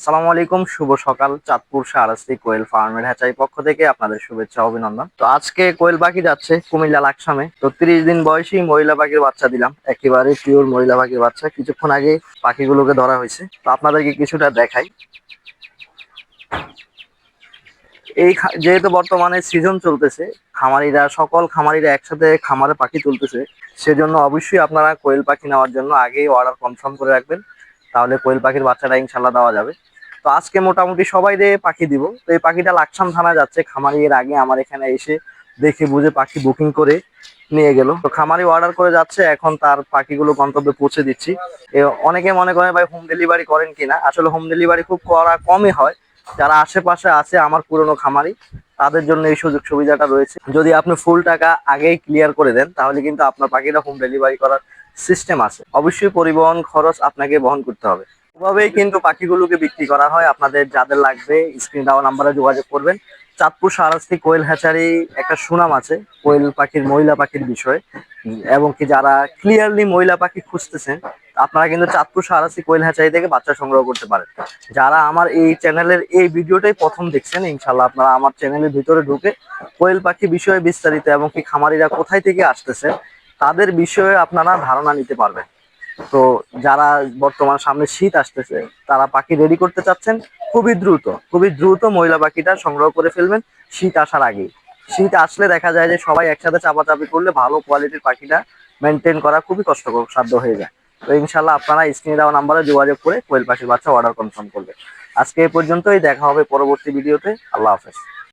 আসসালামু আলাইকুম, শুভ সকাল। চাঁদপুর সারাস্তি কোয়েল ফার্মের হ্যাচাই পক্ষ থেকে আপনাদের শুভেচ্ছা, অভিনন্দন। তো আজকে কোয়েল পাখি যাচ্ছে কুমিল্লা লাকসামে। তো তিরিশ দিন বয়সী মহিলা পাখির বাচ্চা দিলাম। একেবারে পিওর মহিলা পাখির বাচ্চা। কিছুক্ষণ আগে পাখিগুলোকে ধরা হয়েছে। তো আপনাদেরকে কিছুটা দেখাই। এই যেহেতু বর্তমানে সিজন চলতেছে, খামারিরা, সকল খামারিরা একসাথে খামারে পাখি তুলতেছে, সেজন্য অবশ্যই আপনারা কোয়েল পাখি নেওয়ার জন্য আগেই অর্ডার কনফার্ম করে রাখবেন। তাহলে কোয়েল পাখির বাচ্চাটা ইনশাল্লাহ দেওয়া যাবে। তো আজকে মোটামুটি সবাই দিয়ে পাখি দিব। তো এই পাখিটা লাকসাম থানা যাচ্ছে। খামারি এর আগে আমার এখানে এসে দেখে বুঝে পাখি বুকিং করে নিয়ে গেল। তো খামারি অর্ডার করে যাচ্ছে। এখন তার পাখিগুলো গন্তব্যে পৌঁছে দিচ্ছি। অনেকে মনে করে ভাই হোম ডেলিভারি করেন কিনা? আসলে হোম ডেলিভারি খুব করা কমই হয়। যারা আশেপাশে আছে, আমার পুরনো খামারি, তাদের জন্য এই সুযোগ সুবিধাটা রয়েছে। যদি আপনি ফুল টাকা আগেই ক্লিয়ার করে দেন, তাহলে কিন্তু আপনার পাখিটা হোম ডেলিভারি করার সিস্টেম আছে। অবশ্যই পরিবহন খরচ আপনাকে বহন করতে হবে। ওভাবেই কিন্তু পাখিগুলোকে বিক্রি করা হয়। আপনাদের যাদের লাগবে স্ক্রিন দেওয়া নাম্বারে যোগাযোগ করবেন। চাঁদপুর সারাস্তি কোয়েল হ্যাচারি একটা সুনাম আছে, কোয়েল পাখির, মহিলা পাখির বিষয়ে। এবং কি যারা ক্লিয়ারলি মহিলা পাখি খুঁজতেছেন, আপনারা কিন্তু চাঁদপুর সারাস্তি কোয়েল হ্যাচারি থেকে বাচ্চা সংগ্রহ করতে পারেন। যারা আমার এই চ্যানেলের এই ভিডিওটাই প্রথম দেখছেন ইনশাল্লাহ আপনারা আমার চ্যানেলের ভিতরে ঢুকে কোয়েল পাখি বিষয়ে বিস্তারিত এবং কি খামারিরা কোথায় থেকে আসতেছে তাদের বিষয়ে আপনারা ধারণা নিতে পারবেন। তো যারা বর্তমান সামনে শীত আসতেছে, তারা পাখি রেডি করতে চাচ্ছেন খুবই দ্রুত খুবই দ্রুত মহিলা পাখিটা সংগ্রহ করে ফেলবেন শীত আসার আগে শীত আসলে দেখা যায় যে সবাই একসাথে চাপাচাপি করলে ভালো কোয়ালিটির পাখিটা মেনটেন করা খুবই কষ্টকর সাধ্য হয়ে যায়। তো ইনশাল্লাহ আপনারা স্ক্রিনে দেওয়া নাম্বারে যোগাযোগ করে কোয়েল পাখির বাচ্চা অর্ডার কনফার্ম করবেন। আজকে এই পর্যন্তই, দেখা হবে পরবর্তী ভিডিওতে আল্লাহ হাফেজ।